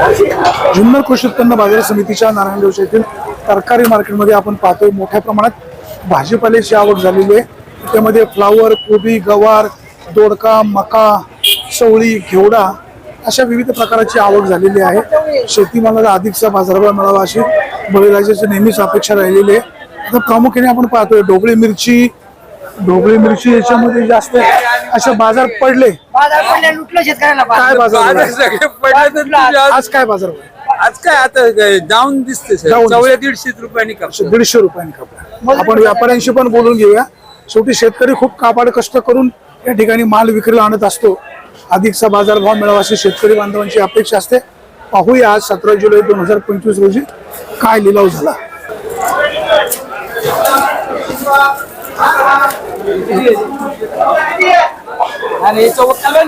जुन्नर कृषी उत्पन्न बाजार समितीच्या नारायण देवशा येथील तरकारी मार्केटमध्ये आपण पाहतोय मोठ्या प्रमाणात भाजीपाल्याची आवक झालेली आहे. त्यामध्ये फ्लावर कोबी गवार दोडका मका चवळी घेवडा अशा विविध प्रकारची आवक झालेली आहे. शेतीमालाला अधिकचा बाजारभाव मिळावा अशी बळीराजाची नेहमीच अपेक्षा राहिलेली आहे. आता प्रामुख्याने आपण पाहतोय ढोबळी मिरची ढोबळी मिरची याच्यामध्ये जास्त असे बाजार पडले. बाजार पडल्या लुटलं शेतकऱ्याला काय बाजार? सगळे पडले तर आज- आज काय बाजार? आज काय आता डाऊन दिसते सर. Down दीडशे रुपयांनी कापतो दीडशे रुपयांनी कपडा आपण व्यापाऱ्यांशी पण बोलून घेऊया. शेवटी शेतकरी खूप काबाड कष्ट करून या ठिकाणी माल विक्रीला आणत असतो. अधिकचा बाजारभाव मिळावा अशी शेतकरी बांधवांची अपेक्षा असते. पाहूया आज सतरा जुलै दोन हजार पंचवीस रोजी काय लिलाव झाला. आणि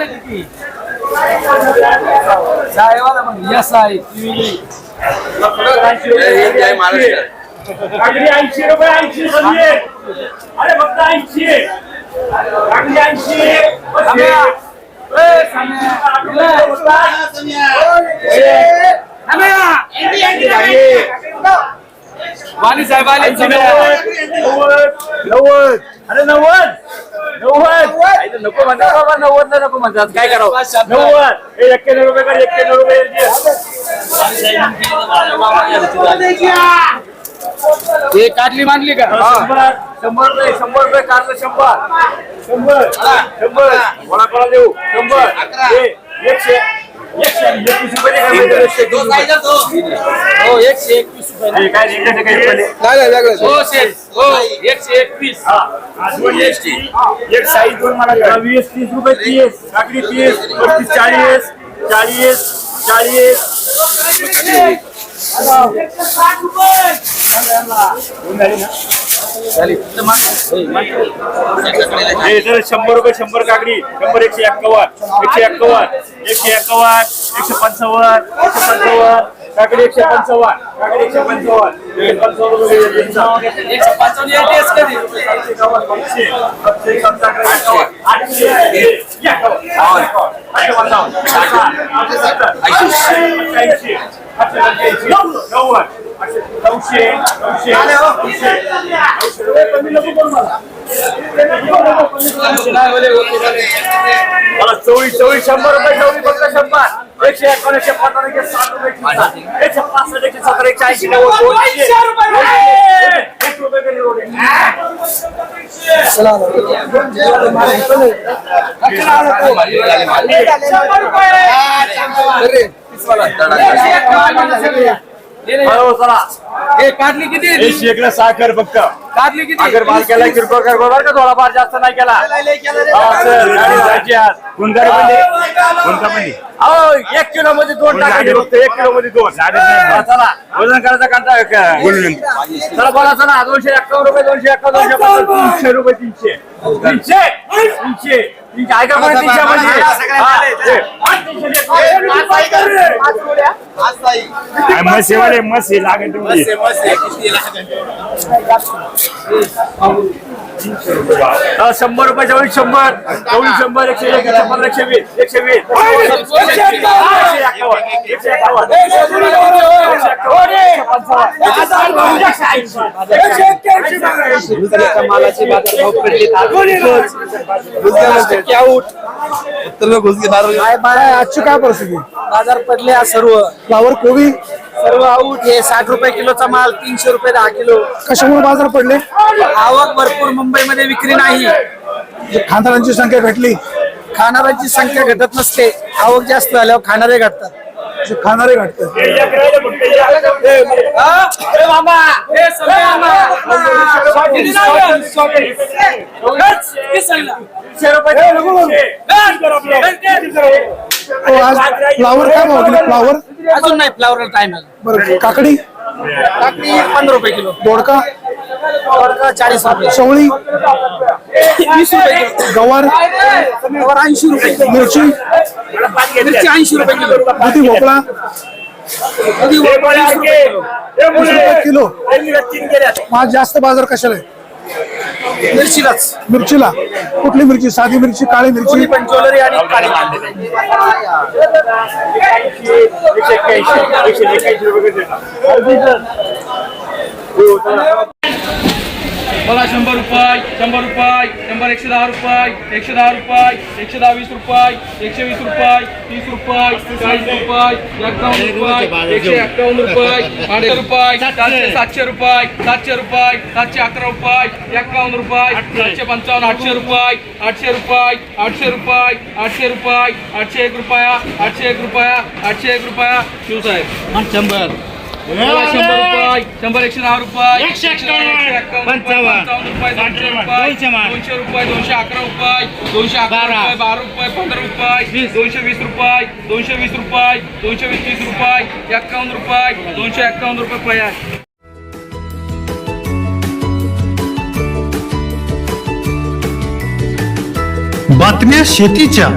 किती साहेबाला म्हण यस आहे जय जय महाराष्ट्र अगदी ऐंशी रुपये ऐंशी समजे अरे फक्त ऐंशी अगदी ऐंशी वाणी साहेब आले नव्वद. अरे नव्वद. नव्वद. नको म्हणतात बाबा नव्वद नको म्हणतात काय करावं? नव्वद. हे एक्क्याण्णव रुपये कर एक्क्याण्णव रुपये. हे काढली मांडली का? शंभर. शंभर रुपये शंभर रुपये कारलं शंभर. शंभर. शंभर. कोणा कोणा देऊ? शंभर. एकशे. एकशे. एकवीस रुपये एकशे. एकवीस हो एकशे एकवीस. रुपये हे हो एक एक साईज दोन मला. वीस तीस रुपये तीस. काकडी तीस पस्तीस चाळीस चाळीस चाळीस? हे शंभर रुपये शंभर काकडी शंभर एकशे एक्कावन्न एकशे एक्कावन्न एकशे एक्कावन्न एकशे पंचावन्न एकशे पंचावन्न. काकडी एकशे पंचावन्न काकडी एकशे पंचावन्न एकशे पंचावन्न एकशे पंचावन्न कधी आठशे ऐंशी नव्वद नऊशे नऊशे नऊशे कमी नको करू मला. मला शंभर रुपये चोवीस फक्त शंभर एकशे एकावन्न एकशे पन्नास एकशे साठ रुपये एकशे साठ, एकशे पासष्ट एकशे सत्तर एकशे ऐंशी नव्वद दोनशे. एक रुपये कमी रोडे. चला. काढली किती हे शेकडा साखर फक्त. काढली किती अगर माल केला किरकोळ बरं का थोडाफार जास्त नाही केला हा, सर, गाडी जायची आज. गुंजारी बंदी. गुंजा बंदी. अहो, एक किलो मध्ये दोन टाकायचे फक्त एक किलो मध्ये दोन हा, चला वजन करायचा कंटा चला बोला चला दोनशे एक्कावन्न रुपये दोनशे एक्कावन्न दोनशे पन्नास, तीनशे रुपये तीनशे तीनशे तीनशे तीनशे ऐका तीनशे हा, हे. काय मसे वाले मसे लागेल तुमची. हा, शंभर रुपये चौळी शंभर. चौळी शंभर एकशे एक पंधरा एकशे वीस एकशे वीस. मालाचे काय काय आजची काय परिस्थिती? बाजार पडले आज सर्व फ्लावर कोबी सर्व आऊट हे साठ रुपये किलोचा माल तीनशे रुपये दहा किलो कशामुळे बाजार पडले आवक भरपूर मुंबईमध्ये विक्री नाही खानदारांची संख्या घटली खाणाऱ्यांची संख्या घटत नसते आवक जास्त झाल्यावर खाणारे घटतात जे खाणारे घटतात हे. हे, रुपये. हो, आज फ्लावर काय भाव गेले फ्लावर? अजून नाही फ्लावर टाइम बरं काकडी? काकडी पंधरा रुपये किलो. दोडका? दोडका चाळीस रुपये. चवळी? वीस रुपये गवार? गवार ऐंशी रुपये किलो. मिरची? मिरची ऐंशी रुपये किलो. दुधी भोपळा? दुधी भोपळा आहे. किलो. आहे. आज जास्त बाजार कशाला आहे? मिरचीलाच. मिरचीला? कुठली मिरची? साधी मिरची काळी मिरची? पण ज्वेलरी आणि काळी. एकशे एक्क्याऐंशी एकशे एक्क्याऐंशी रुपये देतात. मला शंभर रुपये शंभर रुपये शंभर एकशे दहा रुपये एकशे दहा रुपये एकशे दहा वीस रुपये एकशे वीस रुपये तीस रुपये चाळीस रुपये एक्कावन्न रुपये एकशे एक्कावन्न रुपये आठशे रुपये सातशे. सातशे रुपये सातशे रुपये सातशे अकरा रुपये एक्कावन्न रुपये सातशे पंचावन्न आठशे रुपये आठशे रुपये आठशे रुपये आठशे रुपये आठशे एक रुपया आठशे एक रुपया आठशे एक रुपया. शिवसाहेब. शंभर. शंभर रुपये शंभर एकशे दहा रुपये एकशे पंचावन्न, रुपये दोनशे रुपये दोनशे रुपये दोनशे अकरा रुपये दोनशे अकरा रुपये बारा रुपये पंधरा रुपये दोनशे वीस रुपये दोनशे वीस रुपये दोनशे वीस तीस रुपये एक्कावन्न रुपये दोनशे एक्कावन्न रुपये पया बातम्या शेतीच्या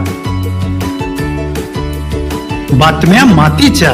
बातम्या मातीच्या.